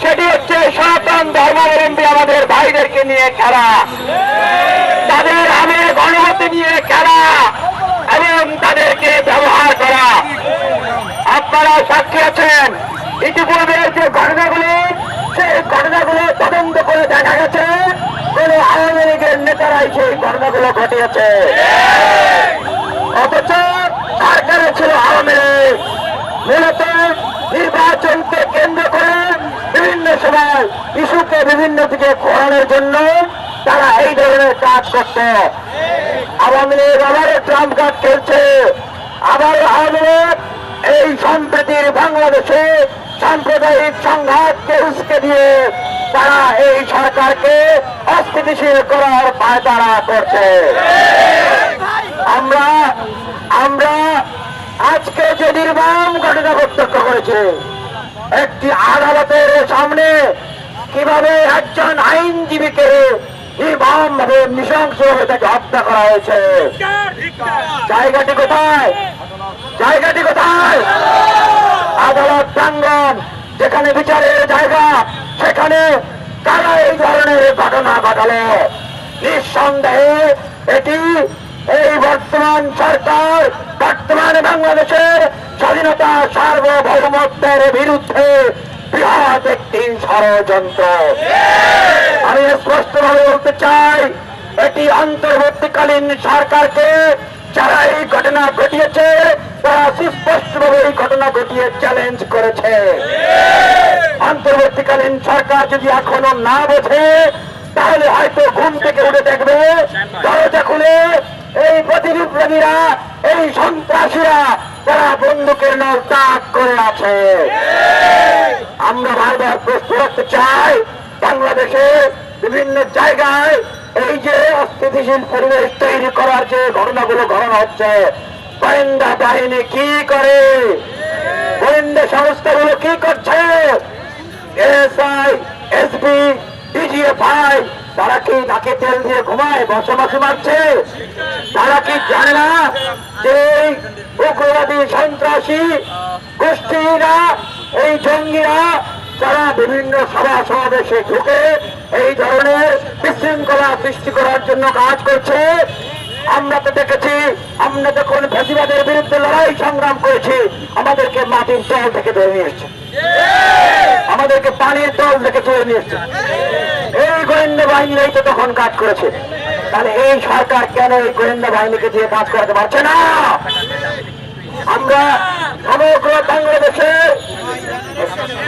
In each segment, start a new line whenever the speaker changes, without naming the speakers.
সেটি হচ্ছে সনাতন ধর্মাবলম্বী আমাদের ভাইদেরকে নিয়ে খেলা। তাদের আমের গণমতি নিয়ে খেলা এবং তাদেরকে ব্যবহার করা। আপনারা সাক্ষী আছেন। ইতিপূর্বে যে ঘটনাগুলো, সেই ঘটনাগুলো তদন্ত করে দেখা গেছে। কোন আওয়ামী লীগের নেতারাই সেই ঘটনাগুলো ঘটিয়েছে। অথচ সরকারে ছিল আওয়ামী লীগ। মূলত নির্বাচনকে কেন্দ্র ইস্যুকে বিভিন্ন দিকে ঘোরানোর জন্য তারা এই ধরনের কাজ করত আওয়ামী লীগ আবার ট্রাম্প কার্ড খেলছে। আবার আওয়ামী লীগ এই সম্প্রতির বাংলাদেশে সাম্প্রদায়িক সংঘাতকে উস্কে দিয়ে তারা এই সরকারকে অস্থিতিশীল করার পায় তারা করছে। আমরা আমরা আজকে যে নির্মাণ ঘটনা প্রত্যক্ষ করেছে, একটি আদালতের সামনে কীভাবে একজন আইনজীবীকে নির্মম ভাবে নৃশংস ভাবে তাকে হত্যা করা হয়েছে? জায়গাটি কোথায়? জায়গাটি কোথায়? আদালত প্রাঙ্গন যেখানে বিচারের জায়গা, সেখানে কারা এই ধরনের ঘটনা ঘটালো? নিঃসন্দেহে এটি এই বর্তমান সরকার, বর্তমান বাংলাদেশের স্বাধীনতা সার্বভৌমত্বের বিরুদ্ধে বৃহৎ একটি ষড়যন্ত্র। আমি স্পষ্টভাবে বলতে চাই, এটি অন্তর্বর্তীকালীন সরকারকে যারা এই ঘটনা ঘটিয়েছে, তারা সুস্পষ্টভাবে এই ঘটনা ঘটিয়ে চ্যালেঞ্জ করেছে। অন্তর্বর্তীকালীন সরকার যদি এখনও না বোঝে, তাহলে হয়তো ঘুম থেকে উঠে দেখবে, দরজা খুলে এই প্রতিবিপ্লবীরা এই সন্ত্রাসীরা, তারা বন্দুকের নল তাক করে আছে। আমরা বারবার প্রশ্ন রাখতে চাই। বাংলাদেশে বিভিন্ন জায়গায় এই যে অস্থিতিশীল পরিবেশ তৈরি করার যে ঘটনাগুলো ঘটনা হচ্ছে, গোয়েন্দা বাহিনী কি করে? গোয়েন্দা সংস্থাগুলো কি করছে? এসআই, এসপি, ডিজিএফআই, তারা কি নাকে তেল দিয়ে ঘুমায়, বসবাসী মারছে? তারা কি জানে না যে উগ্রবাদী সন্ত্রাসী গোষ্ঠীরা এই জঙ্গিরা যারা বিভিন্ন সভা সমাবেশে ঢুকে এই ধরনের বিশৃঙ্খলা সৃষ্টি করার জন্য কাজ করছে, আমরা তো দেখেছি, আমরা যখন ফেসিবাদের বিরুদ্ধে লড়াই সংগ্রাম করেছি, আমাদেরকে মাটির তল থেকে ধরে নিয়ে এসছে। আমাদেরকে পানির তল থেকে তুলে নিয়ে এসছে। এই গোয়েন্দা বাহিনীরাই তো তখন কাজ করেছে। তাহলে এই সরকার কেন এই গোয়েন্দা বাহিনীকে দিয়ে কাজ করাতে পারছে না? আমরা সমগ্র বাংলাদেশে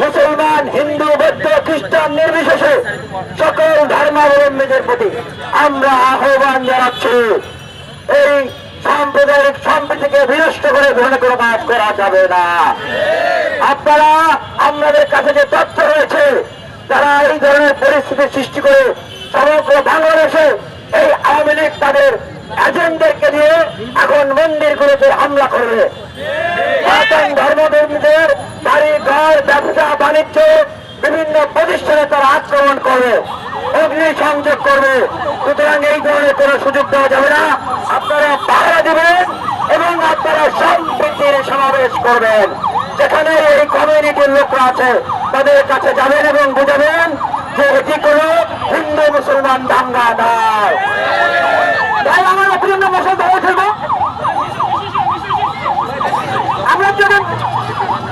মুসলমান হিন্দু বৌদ্ধ খ্রিস্টান নির্বিশেষে সকল ধর্মাবলম্বীদের প্রতি আমরা আহ্বান জানাচ্ছি। এই সাম্প্রদায়িক সম্প্রীতিকে বিনষ্ট করে ধরনের কোনো কাজ করা যাবে না। আপনারা আপনাদের কাছে যে তথ্য রয়েছে তারা এই ধরনের পরিস্থিতি সৃষ্টি করে সমগ্র বাংলাদেশে এই আওয়ামী লীগ তাদের এজেন্টদেরকে দিয়ে এখন মন্দিরগুলোতে হামলা করবে। সনাতন ধর্মধর্মীদের বাড়ি ঘর ব্যবসা, বাণিজ্য বিভিন্ন প্রতিষ্ঠানে তারা আক্রমণ করবে অগ্নি সংযোগ করবে। সুতরাং এই ধরনের কোনো সুযোগ দেওয়া যাবে না। আপনারা পাহারা দেবেন এবং আপনারা সম্প্রীতির সমাবেশ করবেন। যেখানে এই কমিউনিটির লোকরা আছে, তাদের কাছে যাবেন এবং বুঝাবেন যে এটি কোনো হিন্দু মুসলমান দাঙ্গা নয়।